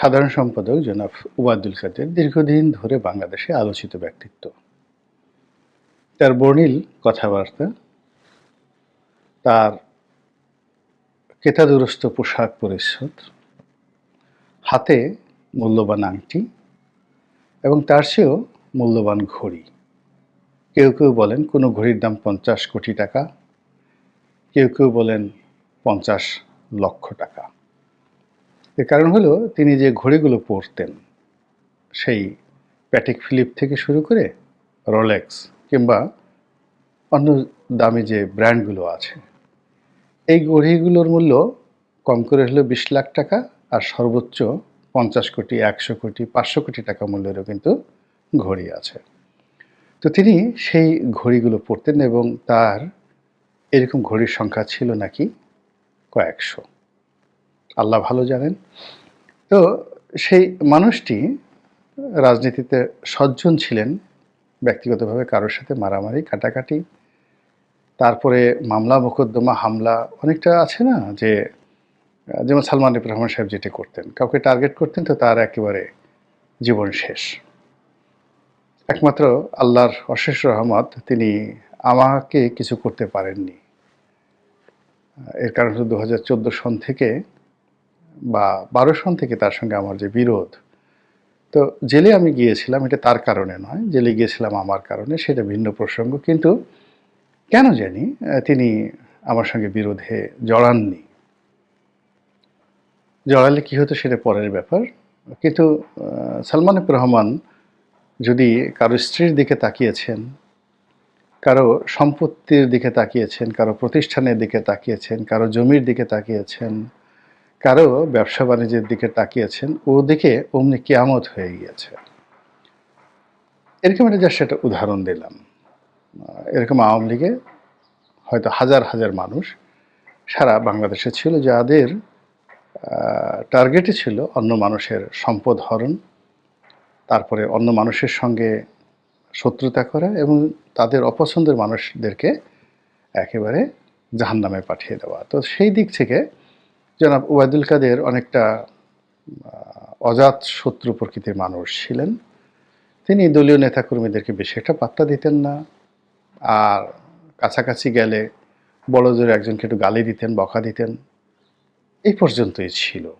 সাধারণ সম্পাদক জনাব উবায়দুল কাদের দীর্ঘদিন ধরে বাংলাদেশে আলোচিত ব্যক্তিত্ব। তার বর্ণিল কথাবার্তা, তার কেতাদুরস্ত পোশাক পরিচ্ছদ, হাতে মূল্যবান আংটি এবং তার চেয়েও মূল্যবান ঘড়ি। কেউ কেউ বলেন কোনো ঘড়ির দাম পঞ্চাশ কোটি টাকা, কেউ কেউ বলেন পঞ্চাশ লক্ষ টাকা। এর কারণ হলো তিনি যে ঘড়িগুলো পরতেন, সেই প্যাটিক ফিলিপ থেকে শুরু করে রোলেক্স কিংবা অন্য দামি যে ব্র্যান্ডগুলো আছে, এই ঘড়িগুলোর মূল্য কম করে হলো বিশ লাখ টাকা আর সর্বোচ্চ পঞ্চাশ কোটি, একশো কোটি, পাঁচশো কোটি টাকা মূল্যেরও কিন্তু ঘড়ি আছে। তো তিনি সেই ঘড়িগুলো পরতেন এবং তার এরকম ঘড়ির সংখ্যা ছিল নাকি কয়েকশো। আল্লাহ ভালো জানেন। তো সেই মানুষটি রাজনীতিতে সজ্জন ছিলেন, ব্যক্তিগতভাবে কারোর সাথে মারামারি, কাটাকাটি, তারপরে মামলা, মোকদ্দমা, হামলা, অনেকটা আছে না যে, যেমন সালমান ইব রহমান সাহেব যেটি করতেন, কাউকে টার্গেট করতেন তো তার একেবারে জীবন শেষ। একমাত্র আল্লাহর অশেষ রহমত, তিনি আমাকে কিছু করতে পারেননি। এর কারণ হলো দু হাজার চোদ্দ সন থেকে বা বারো সন থেকে তার সঙ্গে আমার যে বিরোধ। তো জেলে আমি গিয়েছিলাম, এটা তার কারণে নয়, জেলে গিয়েছিলাম আমার কারণে, সেটা ভিন্ন প্রসঙ্গ। কিন্তু কেন জানি তিনি আমার সঙ্গে বিরোধে জড়াননি। জড়ালে কি হতো সেটা পরের ব্যাপার। কিন্তু সালমান রহমান যদি কারও স্ত্রীর দিকে তাকিয়েছেন, কারও সম্পত্তির দিকে তাকিয়েছেন, কারও প্রতিষ্ঠানের দিকে তাকিয়েছেন, কারও জমির দিকে তাকিয়েছেন কারও ব্যবসা বাণিজ্যের দিকে তাকিয়েছেন, ও দিকে অমনি কেয়ামত হয়ে গিয়েছে। এরকম একটা জাস্ট একটা উদাহরণ দিলাম। এরকম আওয়ামী লীগে হয়তো হাজার হাজার মানুষ সারা বাংলাদেশে ছিল, যাদের টার্গেটই ছিল অন্য মানুষের সম্পদ হরণ, তারপরে অন্য মানুষের সঙ্গে শত্রুতা করা এবং তাদের অপছন্দের মানুষদেরকে একেবারে জাহান্নামে পাঠিয়ে দেওয়া। তো সেই দিক থেকে জনাব ওবায়দুল কাদের অনেকটা অজাত শত্রু প্রকৃতির মানুষ ছিলেন। তিনি দলীয় নেতাকর্মীদেরকে বেশি একটা পাত্তা দিতেন না। আর কাছাকাছি গেলে বড় জোরে একজনকে একটু গালি দিতেন, বকা দিতেন। এই পর্যন্তই ছিল।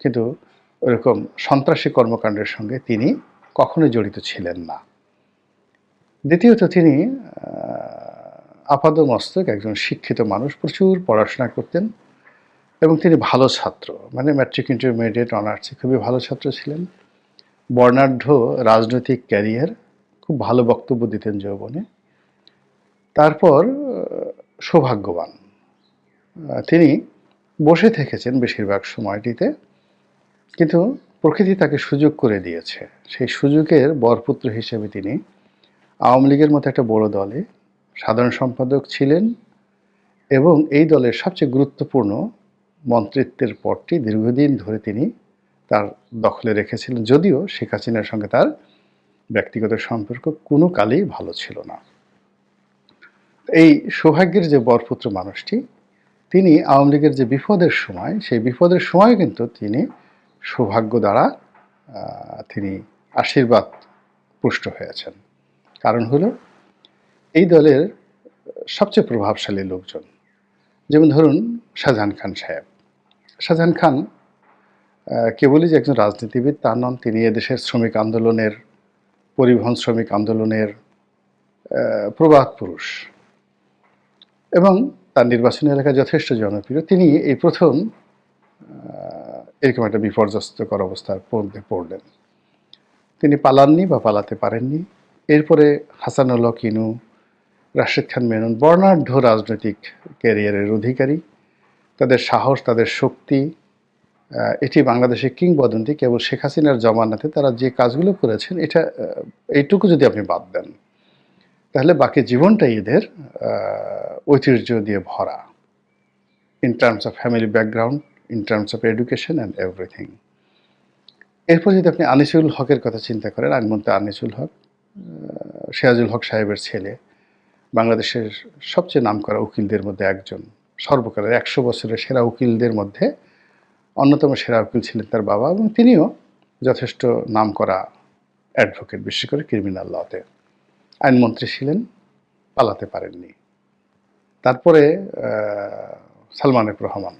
কিন্তু ওরকম সন্ত্রাসী কর্মকাণ্ডের সঙ্গে তিনি কখনোই জড়িত ছিলেন না। দ্বিতীয়ত তিনি আপাদমস্তক একজন শিক্ষিত মানুষ, প্রচুর পড়াশোনা করতেন। এবং তিনি ভালো ছাত্র। মানে ম্যাট্রিক ইন্টারমিডিয়েট অনার্সে খুবই ভালো ছাত্র ছিলেন। বর্ণাঢ্য রাজনৈতিক ক্যারিয়ার খুব ভালো বক্তব্য দিতেন যৌবনে। তারপর সৌভাগ্যবান। তিনি বসে থেকেছেন বেশিরভাগ সময়টিতে, কিন্তু প্রকৃতি তাকে সুযোগ করে দিয়েছে। সেই সুযোগের বরপুত্র হিসেবে তিনি আওয়ামী লীগের মতো একটা বড় দলে সাধারণ সম্পাদক ছিলেন এবং এই দলের সবচেয়ে গুরুত্বপূর্ণ মন্ত্রিত্বের পদটি দীর্ঘদিন ধরে তিনি তার দখলে রেখেছিলেন। যদিও শেখ হাসিনার সঙ্গে তার ব্যক্তিগত সম্পর্ক কোনো কালেই ভালো ছিল না। এই সৌভাগ্যের যে বরপুত্র মানুষটি, তিনি আওয়ামী লীগের যে বিপদের সময়, সেই বিপদের সময় কিন্তু তিনি সৌভাগ্য দ্বারা তিনি আশীর্বাদ পুষ্ট হয়েছেন। কারণ হলো, এই দলের সবচেয়ে প্রভাবশালী লোকজন। যেমন ধরুন শাহজাহান খান সাহেব। শাহজাহান খান কেবলই যে একজন রাজনীতিবিদ তা নন, তিনি এদেশের শ্রমিক আন্দোলনের, পরিবহন শ্রমিক আন্দোলনের প্রবাদ পুরুষ। এবং তার নির্বাচনী এলাকায় যথেষ্ট জনপ্রিয়। তিনি এই প্রথম এরকম একটা বিপর্যস্তকর অবস্থার পড়তে পড়লেন। তিনি পালাননি বা পালাতে পারেননি। এরপরে হাসানুল্লাহ কিনু রাশেদ খান মেনন বর্ণাঢ্য রাজনৈতিক ক্যারিয়ারের অধিকারী। তাদের সাহস, তাদের শক্তি এটি বাংলাদেশের কিংবদন্তি, কেবল শেখ হাসিনার জমানাতে তারা যে কাজগুলো করেছেন, এটা এইটুকু যদি আপনি বাদ দেন, তাহলে বাকি জীবনটাই এদের ঐতিহ্য দিয়ে ভরা। In terms of family background in terms of education and everything এরপর যদি আপনি আনিসুল হকের কথা চিন্তা করেন আগমন্ত আনিসুল হক সিরাজুল হক সাহেবের ছেলে বাংলাদেশের সবচেয়ে নামকরা উকিলদের মধ্যে একজন, সর্বকালের একশো বছরের সেরা উকিলদের মধ্যে অন্যতম সেরা উকিল ছিলেন তার বাবা এবং তিনিও যথেষ্ট নামকরা অ্যাডভোকেট বিশেষ করে ক্রিমিনাল লতে আইনমন্ত্রী ছিলেন, পালাতে পারেননি। তারপরে সালমান এফ রহমান।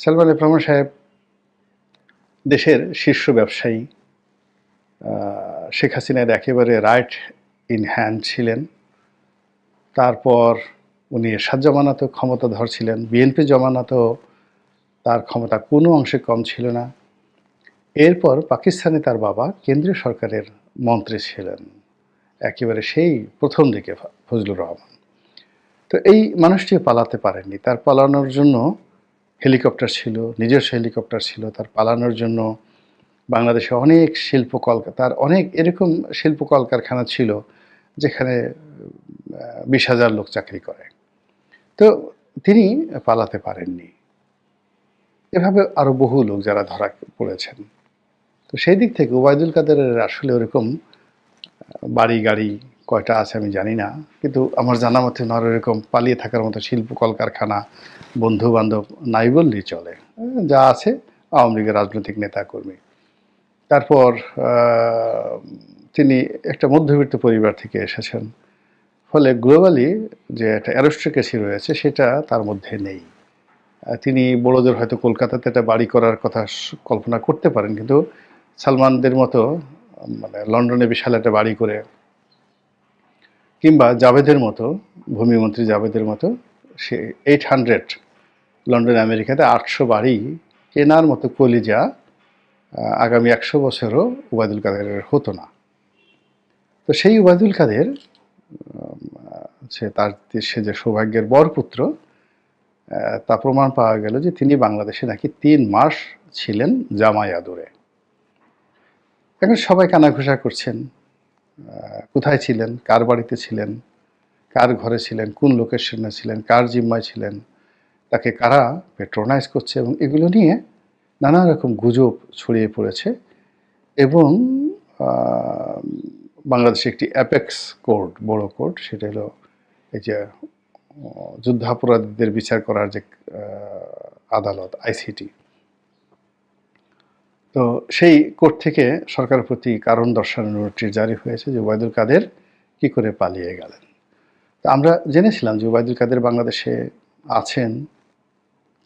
সালমান এফ রহমান সাহেব দেশের শীর্ষ ব্যবসায়ী শেখ হাসিনার একেবারে রাইট ইন হ্যান্ড ছিলেন। তারপর উনি এরশাদ জমানাতেও ক্ষমতাধর ছিলেন, বিএনপি জমানাতেও তার ক্ষমতা কোনো অংশে কম ছিল না। এরপর পাকিস্তানে তার বাবা কেন্দ্রীয় সরকারের মন্ত্রী ছিলেন, একেবারে সেই প্রথম দিকে ফজলুর রহমান। তো এই মানুষটি পালাতে পারেননি। তার পালানোর জন্য হেলিকপ্টার ছিল, নিজস্ব হেলিকপ্টার ছিল, তার পালানোর জন্য বাংলাদেশে অনেক শিল্প কলকা, তার অনেক এরকম শিল্প কলকারখানা ছিল যেখানে বিশ হাজার লোক চাকরি করে। তো তিনি পালাতে পারেননি। এভাবে আরও বহু লোক যারা ধরা পড়েছেন। তো সেই দিক থেকে ওবায়দুল কাদেরের আসলে ওরকম বাড়ি, গাড়ি কয়টা আছে আমি জানি না। কিন্তু আমার জানা মতে ওনার এরকম পালিয়ে থাকার মতো শিল্প, কলকারখানা বন্ধু বান্ধব নাই বললেই চলে। যা আছে, আওয়ামী লীগের রাজনৈতিক নেতা কর্মী তারপর তিনি একটা মধ্যবিত্ত পরিবার থেকে এসেছেন। ফলে গ্লোবালি যে একটা অ্যারোস্ট্রিকেসি রয়েছে, সেটা তার মধ্যে নেই। তিনি বড়দের হয়তো কলকাতাতে একটা বাড়ি করার কথা কল্পনা করতে পারেন, কিন্তু সালমানদের মতো মানে লন্ডনে বিশাল একটা বাড়ি করে, কিংবা জাভেদের মতো, ভূমিমন্ত্রী জাভেদের মতো, সে এইট হান্ড্রেড লন্ডন, আমেরিকাতে আটশো বাড়ি কেনার মতো কলিজা আগামী একশো বছরও উবায়দুল কাদেরের হতো না। তো সেই উবায়দুল কাদের সে তার সে যে সৌভাগ্যের বরপুত্র তা প্রমাণ পাওয়া গেল যে তিনি বাংলাদেশে নাকি তিন মাস ছিলেন জামাই আদরে। এখন সবাই কানাঘুষা করছেন কোথায় ছিলেন, কার বাড়িতে ছিলেন, কার ঘরে ছিলেন, কোন লোকেশনে ছিলেন, কার জিম্মায় ছিলেন, তাকে কারা পেট্রোনাইজ করছে এবং এগুলো নিয়ে নানা রকম গুজব ছড়িয়ে পড়েছে এবং বাংলাদেশে একটি অ্যাপেক্স কোর্ট বড় কোর্ট সেটা হলো এই যে যুদ্ধাপরাধীদের বিচার করার যে আদালত আইসিটি তো সেই কোর্ট থেকে সরকারের প্রতি কারণ দর্শানোর নোটিশ জারি হয়েছে যে ওবায়দুল কাদের কি করে পালিয়ে গেলেন। তো আমরা জেনেছিলাম যে ওবায়দুল কাদের বাংলাদেশে আছেন,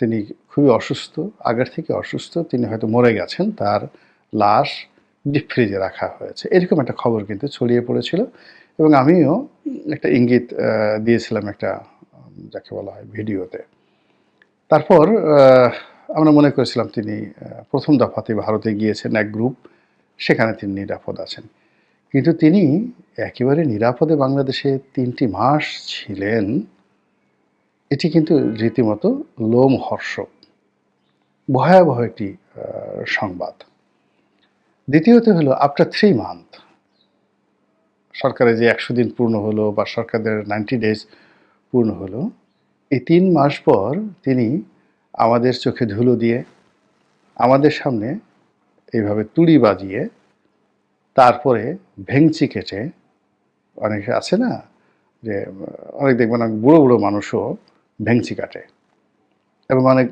তিনি খুবই অসুস্থ, আগের থেকে অসুস্থ, তিনি হয়তো মরে গেছেন, তার লাশ ডিপ ফ্রিজে রাখা হয়েছে। এরকম একটা খবর কিন্তু ছড়িয়ে পড়েছিল এবং আমিও একটা ইঙ্গিত দিয়েছিলাম একটা যাকে বলা হয় ভিডিওতে। তারপর আমরা মনে করেছিলাম তিনি প্রথম দফাতে ভারতে গিয়েছেন এক গ্রুপ, সেখানে তিনি নিরাপদ আছেন। কিন্তু তিনি একেবারে নিরাপদে বাংলাদেশে তিনটি মাস ছিলেন, এটি কিন্তু রীতিমতো লোমহর্ষক। ভয়াবহ একটি সংবাদ। দ্বিতীয়ত হলো আফটার থ্রি মান্থ সরকারের যে একশো দিন পূর্ণ হলো বা সরকারের নাইনটি ডেজ পূর্ণ হলো, এই তিন মাস পর তিনি আমাদের চোখে ধুলো দিয়ে, আমাদের সামনে এইভাবে তুড়ি বাজিয়ে, তারপরে ভেংচি কেটে, অনেকে আছে না, যে অনেক দেখবেন অনেক বুড়ো বুড়ো মানুষও ভেংচি কাটে। এবং অনেক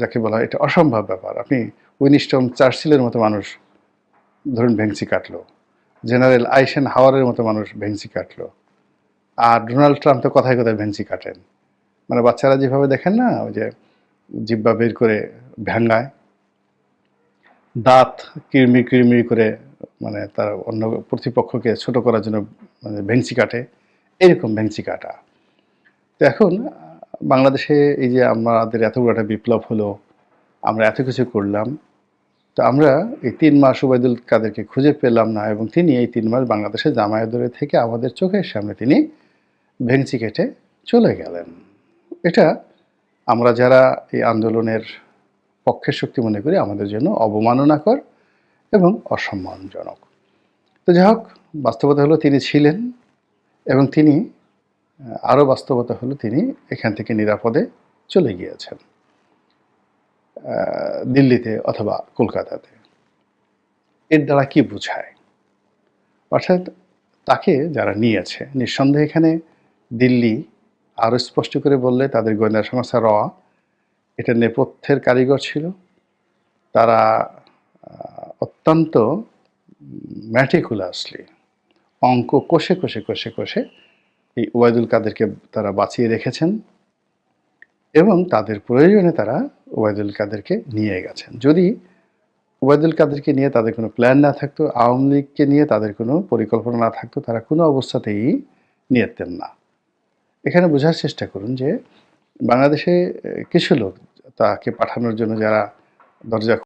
যাকে বলা এটা অসম্ভব ব্যাপার। আপনি উইনিস্টন চার্চিলের মতো মানুষ ধরুন ভেংসি কাটলো। জেনারেল আইসেন হাওয়ারের মতো মানুষ ভেংসি কাটলো। আর ডোনাল্ড ট্রাম্প তো কথায় কথায় ভেংচি কাটেন। মানে বাচ্চারা যেভাবে দেখেন না, ওই যে জিব্বা বের করে ভ্যাঙ্গায়, দাঁত কিরমি কিরমি করে মানে তার অন্য প্রতিপক্ষকে ছোট করার জন্য মানে ভেংচি কাটে, এরকম ভেংচি কাটা। তো এখন বাংলাদেশে এই যে আমাদের এত বড় একটা বিপ্লব হলো, আমরা এত কিছু করলাম তো আমরা এই তিন মাস ওবায়দুল কাদেরকে খুঁজে পেলাম না এবং তিনি এই তিন মাস বাংলাদেশে জামায়াদরে থেকে আমাদের চোখের সামনে তিনি ভেংচি কেটে চলে গেলেন। এটা আমরা যারা এই আন্দোলনের পক্ষের শক্তি মনে করি, আমাদের জন্য অবমাননাকর এবং অসম্মানজনক। তো যাই হোক, বাস্তবতা হলো তিনি ছিলেন এবং তিনি, আরও বাস্তবতা হলো তিনি এখান থেকে নিরাপদে চলে গিয়েছেন। দিল্লিতে অথবা কলকাতাতে। এর দ্বারা কি বোঝায়? অর্থাৎ তাকে যারা নিয়েছে, নিঃসন্দেহে এখানে দিল্লি আরও স্পষ্ট করে বললে তাদের গোয়েন্দা সংস্থা র, এটা নেপথ্যের কারিগর ছিল। তারা অত্যন্ত ম্যাটিকুলাসলি অঙ্ক কষে কষে কষে কষে এই ওবায়দুল কাদেরকে তারা বাঁচিয়ে রেখেছেন এবং তাদের প্রয়োজনে তারা ওবায়দুল কাদেরকে নিয়ে গেছেন। যদি ওবায়দুল কাদেরকে নিয়ে তাদের কোনো প্ল্যান না থাকতো, আওয়ামী লীগকে নিয়ে তাদের কোনো পরিকল্পনা না থাকতো, তারা কোনো অবস্থাতেই নিয়েতেন না। এখানে বোঝার চেষ্টা করুন যে বাংলাদেশে কিছু লোক তাকে পাঠানোর জন্য যারা দরজা